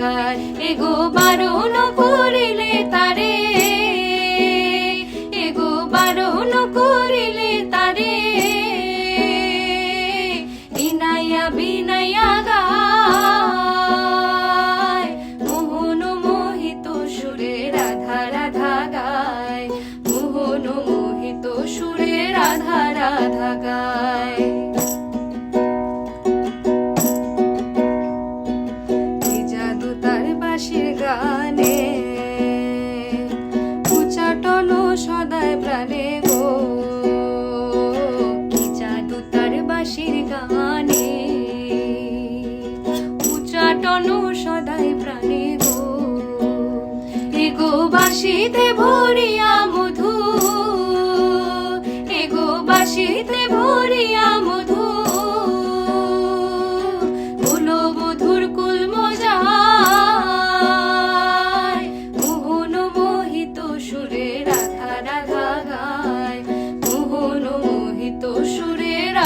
গায় এগো বারণ করিলে তারে। এগো বারণ করিলে তারে। বিনাইয়া বিনাইয়া গায়, মোহন মোহিত সুরে রাধা রাধা গায়। মোহন মোহিত সুরে রাধা রাধা গায়। প্রাণে গো। কি জাদু তার বাসির গানে? উচাটন সদায় প্রাণে গো। এগো বাসিতে ভরিয়া মধু। এগো বাসিতে ভরিয়া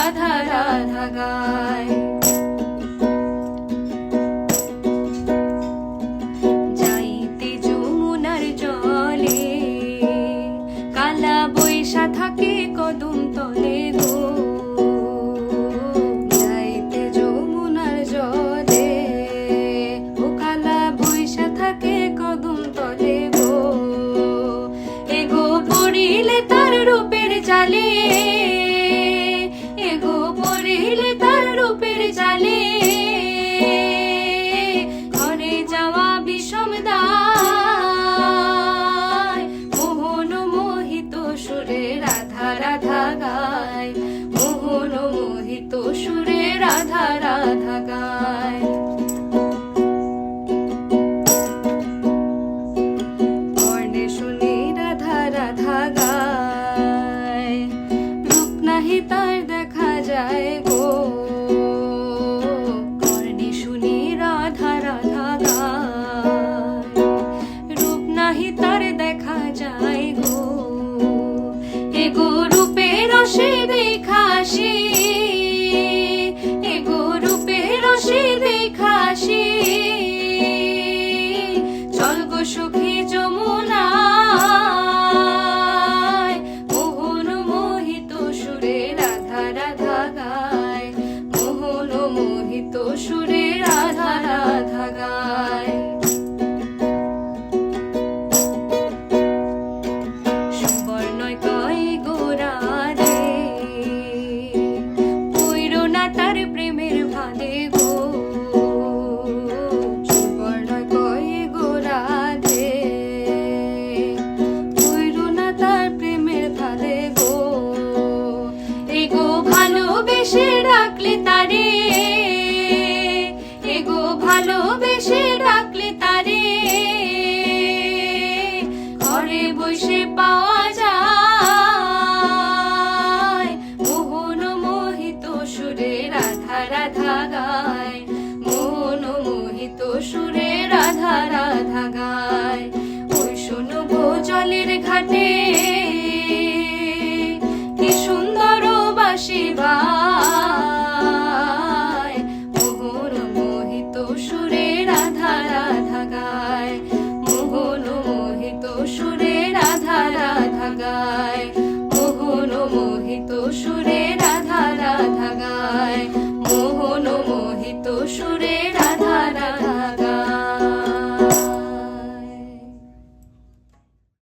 রাধা রাধা গায়। যাইতে যমুনার জলে কালা বৈশা থাকে কদম তলে গো। যাইতে যমুনার জলে, ও কালা বৈশা থাকে কদম তলে গো। এগো পড়িলে তার রূপের জালে রাধা রাধা গায়। রাধা রূপ নাহি তার দেখা যায় সুরে রাধা রাধা গায়। মোহন মোহিত সুরে রাধা রাধা গায়। মোহন মোহিত সুরে